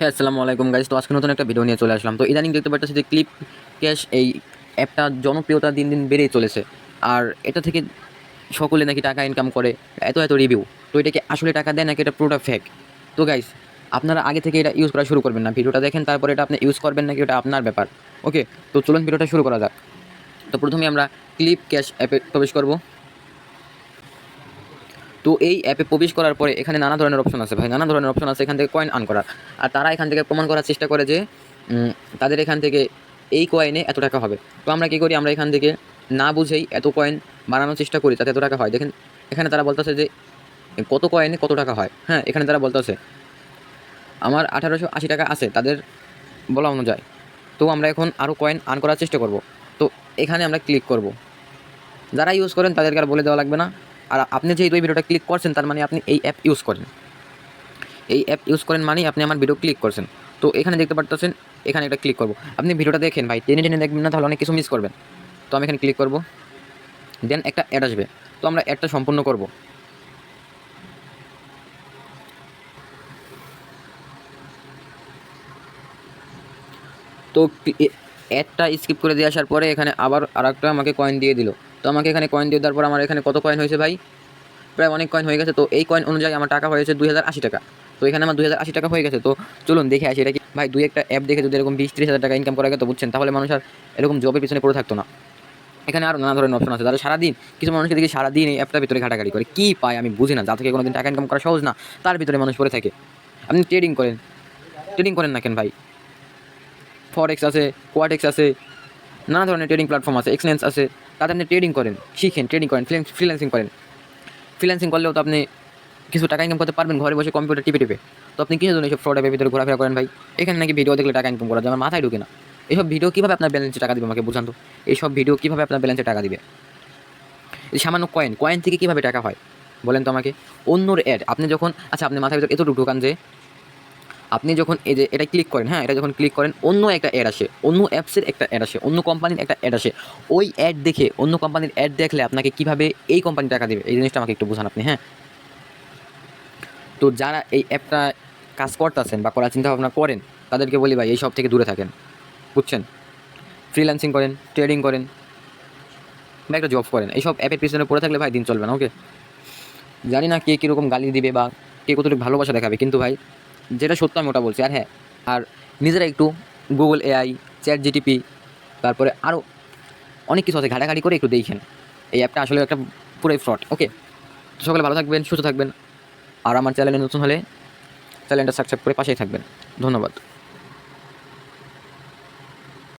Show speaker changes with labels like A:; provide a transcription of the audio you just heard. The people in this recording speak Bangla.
A: হ্যাঁ আসসালামু আলাইকুম গাইজ তো আজকে নতুন একটা ভিডিও নিয়ে চলে আসলাম। তো ইদানিং দেখতে পাচ্ছি যে ক্লিপ ক্যাশ এই অ্যাপটা জনপ্রিয়তা দিন দিন বেড়েই চলেছে। আর এটা থেকে সকলে নাকি টাকা ইনকাম করে, এত এত রিভিউ তো এটা কি আসলে টাকা দেয় নাকি এটা পুরোটা ফেক তো গাইজ আপনারা আগে থেকে এটা ইউজ করা শুরু করবেন না। ভিডিওটা দেখেন, তারপরে এটা আপনি ইউজ করবেন নাকি ওটা আপনার ব্যাপার। ওকে তো চলুন ভিডিওটা শুরু করা যাক। তো প্রথমে আমরা ক্লিপ ক্যাশ অ্যাপে প্রবেশ করব। তো এই অ্যাপে প্রবেশ করার পরে এখানে নানা ধরনের অপশন আছে ভাই, নানা ধরনের অপশন আছে এখান থেকে কয়েন আর্ন করার। আর তারা এখান থেকে প্রমাণ করার চেষ্টা করে যে তাদের এখান থেকে এই কয়েনে এত টাকা হবে। তো আমরা কী করি? আমরা এখান থেকে না বুঝেই এত কয়েন বানানোর চেষ্টা করি যাতে এত টাকা হয়। দেখেন, এখানে তারা বলতেছে যে, কত কয়েনে কত টাকা হয়? হ্যাঁ এখানে তারা বলতেছে, আমার আঠারোশো আশি টাকা আছে, তাদের বলা অনুযায়ী। তো আমরা এখন আরও কয়েন আর্ন করার চেষ্টা করব। তো এখানে আমরা ক্লিক করব। যারা ইউজ করেন তাদেরকে আর বলে দেওয়া লাগবে না। আর আপনি যেহেতু এই ভিডিওটা ক্লিক করছেন, তার মানে আপনি এই অ্যাপ ইউজ করেন। এই অ্যাপ ইউজ করেন মানেই আপনি আমার ভিডিও ক্লিক করছেন। তো এখানে দেখতে পারতেছেন, এখানে একটা ক্লিক করব। আপনি ভিডিওটা দেখেন, ভাই, টেনে টেনে দেখবেন না, তাহলে অনেক কিছু মিস করবেন। তো আমি এখানে ক্লিক করব। দেন একটা অ্যাড আসবে। তো আমরা অ্যাডটা সম্পূর্ণ করব। তো অ্যাডটা স্কিপ করে দিয়ে আসার পরে এখানে আবার আর আমাকে কয়েন দিয়ে দিল। তো আমাকে এখানে কয়েন দিয়ে দেওয়ার পর আমার এখানে কত কয়েন হয়েছে ভাই? প্রায় অনেক কয়েন হয়ে গেছে, তো এই কয়েন অনুযায়ী আমার টাকা হয়েছে দুই হাজার আশি টাকা। তো এখানে আমার দুই হাজার আশি টাকা হয়ে গেছে, তো চলুন দেখে আসি এটা কি ভাই, দুই একটা অ্যাপ দেখে যদি এরকম বিশ ত্রিশ হাজার টাকা ইনকাম করা গেতো বুঝছেন, তাহলে মানুষ আর এরকম জবের পিছনে পড়ে থাকতো না। এখানে আরও নানা ধরনের অপশন আছে যারা সারাদিন কিছু মানুষকে দেখি সারাদিন এই অ্যাপটার ভিতরে ঘাটাঘাটি করে। কী পায় আমি বুঝি না যা থেকে কোনোদিন টাকা ইনকাম করা সহজ না, তার ভিতরে মানুষ পড়ে থাকে। আপনি ট্রেডিং করেন। ট্রেডিং করেন না কেন ভাই? ফরেক্স আছে কোয়াটেক্স আছে নানা ধরনের ট্রেডিং প্ল্যাটফর্ম আছে এক্সেলেন্স আছে তাতে আপনি ট্রেডিং করেন, শিখেন ট্রেডিং করেন ফ্রিল্যান্সিং করেন। ফ্রিল্যান্সিং করলেও তো আপনি কিছু টাকা ইনকাম করতে পারবেন, ঘরে বসে কম্পিউটার টিপে টিপে। তো আপনি কিছু জন্য এইসব ফ্রড অ্যাপের ভিতরে ঘোরাফেরা করেন ভাই? এখানে নাকি ভিডিও দেখলে টাকা ইনকাম করা যায়, আমার মাথায় ঢুকে না। এইসব ভিডিও কীভাবে আপনার ব্যালেন্সে টাকা দেবে আমাকে বুঝান তো? এইসব ভিডিও কীভাবে আপনার ব্যালেন্সে টাকা দিবে? এই সামান্য কয়েন কয়েন থেকে কীভাবে টাকা হয়? বলেন তো আমাকে। অন্যর অ্যাড আপনি যখন আচ্ছা আপনি মাথায় ভিতরে এতটুকু ঢুকান যে আপনি যখন এই যে এটা ক্লিক করেন হ্যাঁ এটা যখন ক্লিক করেন, অন্য একটা অ্যাড আসে, অন্য অ্যাপসের একটা অ্যাড আসে, অন্য কোম্পানির একটা অ্যাড আসে। ওই অ্যাড দেখে, অন্য কোম্পানির অ্যাড দেখলে আপনাকে কীভাবে এই কোম্পানি টাকা দেবে? এই জিনিসটা আমাকে একটু বোঝান আপনি হ্যাঁ? তো যারা এই অ্যাপটা কাজ করতেছেন বা করার চিন্তা ভাবনা করেন, তাদেরকে বলি ভাই, এই সব থেকে দূরে থাকেন, বুঝছেন? ফ্রিল্যান্সিং করেন ট্রেডিং করেন, বা একটা জব করেন, এইসব অ্যাপের পিছনে পড়ে থাকলে ভাই দিন চলবে না ওকে জানি না কে কীরকম গালি দিবে বা কে কতটুকু ভালোবাসা দেখাবে, কিন্তু ভাই যেটা সত্য আমি ওটা বলছি। আর হ্যাঁ আর নিজেরা একটু গুগল এআই চ্যাট জিটিপি তারপরে আরও অনেক কিছু আছে। ঘাটাঘাটি করে একটু দেখেন। এই অ্যাপটা আসলে একটা পুরোই ফ্রড ওকে তো সকলে ভালো থাকবেন, সুস্থ থাকবেন। আর আমার চ্যানেলে নতুন হলে চ্যানেলটা সাবস্ক্রাইব করে পাশেই থাকবেন। ধন্যবাদ।